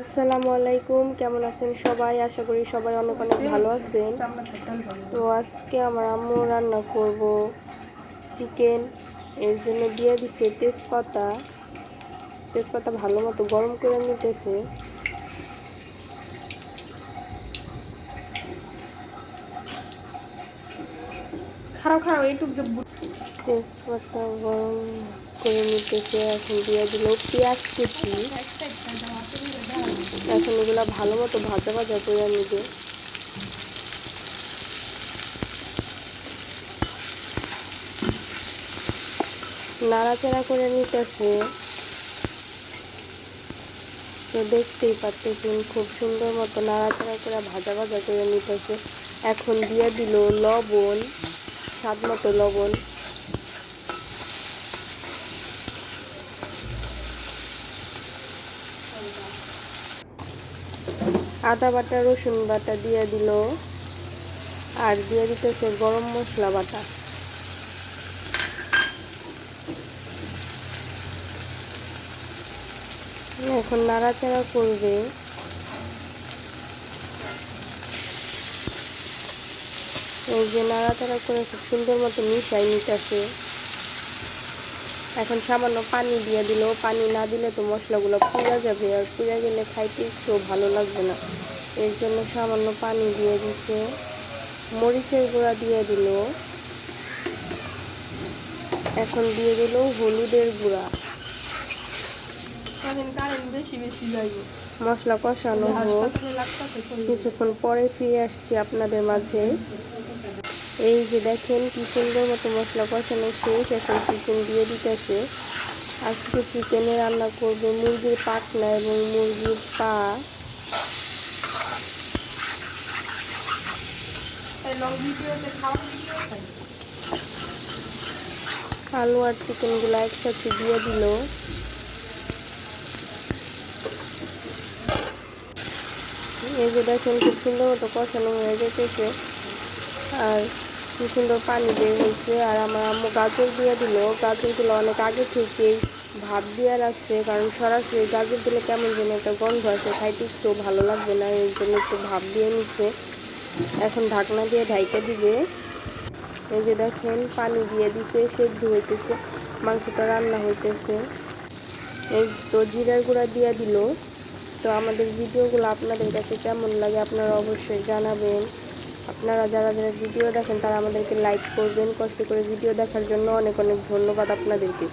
আসসালামু আলাইকুম কেমন আছেন সবাই? আশা করি সবাই অনেক অনেক ভালো আছেন। তো আজকে আমার আম্মু রান্না করব চিকেন। এর জন্য দিয়ে দিচ্ছে তেজপাতা। তেজপাতা ভালো মতো গরম করে নিতেছে। এইটুক যে তেজপাতা গরম করে নিতেছে। এখন দিয়ে দিল পেঁয়াজ কুচি। এখন এগুলো ভালো মতো ভাজা ভাজা করে নিবে নাড়াচাড়া করে নিতেছে তো দেখতেই পাচ্ছেন, খুব সুন্দর মতো নাড়াচাড়া করে ভাজা ভাজা করে নিতেছে এখন দিয়ে দিল লবণ, স্বাদ মতো লবণ। আদা বাটা, রসুন বাটা দিয়ে দিল। আর দিয়ে দিতেছে গরম মশলা বাটা। এখন নাড়াচাড়া করবে। এই যে নাড়াচাড়া করে খুব সুন্দর মতো মিশাই নিতেছে। এখন সামান্য পানি দিয়ে দিল। পানি না দিলে তো মশলাগুলো পুড়ে যাবে। আর পুড়ে গেলে খাইতে একটু ভালো লাগবে না। এর জন্য সামান্য পানি দিয়ে দিচ্ছে মরিচের গুঁড়া দিয়ে দিল। এখন দিয়ে দিল হলুদের গুঁড়া। মশলা কষানো হোক। কিছুক্ষণ পরে ফিরে আসছি আপনাদের মাঝে। এই যে দেখেন কি সুন্দর মতো মশলা কষানো শেষ এখন চিকেন দিয়ে দিতেছে। আজকে চিকেনে রান্না করবে মুরগির পাখনা এবং মুরগির পা। আলু আর চিকেনগুলো একসাথে দিয়ে দিল। এই যে দেখেন খুব সুন্দর মতো কষানো হয়ে যেতেছে আর কি সুন্দর পানি বের হয়েছে আর আমার আম্মু গাজর দিয়ে দিল। গাজরগুলো অনেক আগে থেকেই ভাত দিয়ে রাখছে, কারণ সরাসরি গাজর দিলে কেমন যেন একটা গন্ধ আছে খাইতে একটু ভালো লাগবে না, এর জন্য একটু ভাত দিয়ে নিচ্ছে। এখন ঢাকনা দিয়ে ঢাইতে দিবে। এই যে দেখেন, পানি দিয়ে দিছে, সেদ্ধ হইতেছে, মাংসটা রান্না হইতেছে। এই তো জিরার গুঁড়া দিয়ে দিল। তো আমাদের ভিডিওগুলো আপনাদের কাছে কেমন লাগে আপনারা অবশ্যই জানাবেন। আপনারা যারা যারা ভিডিও দেখেন তারা আমাদেরকে লাইক করবেন, কষ্ট করে ভিডিও দেখার জন্য অনেক অনেক ধন্যবাদ আপনাদেরকে।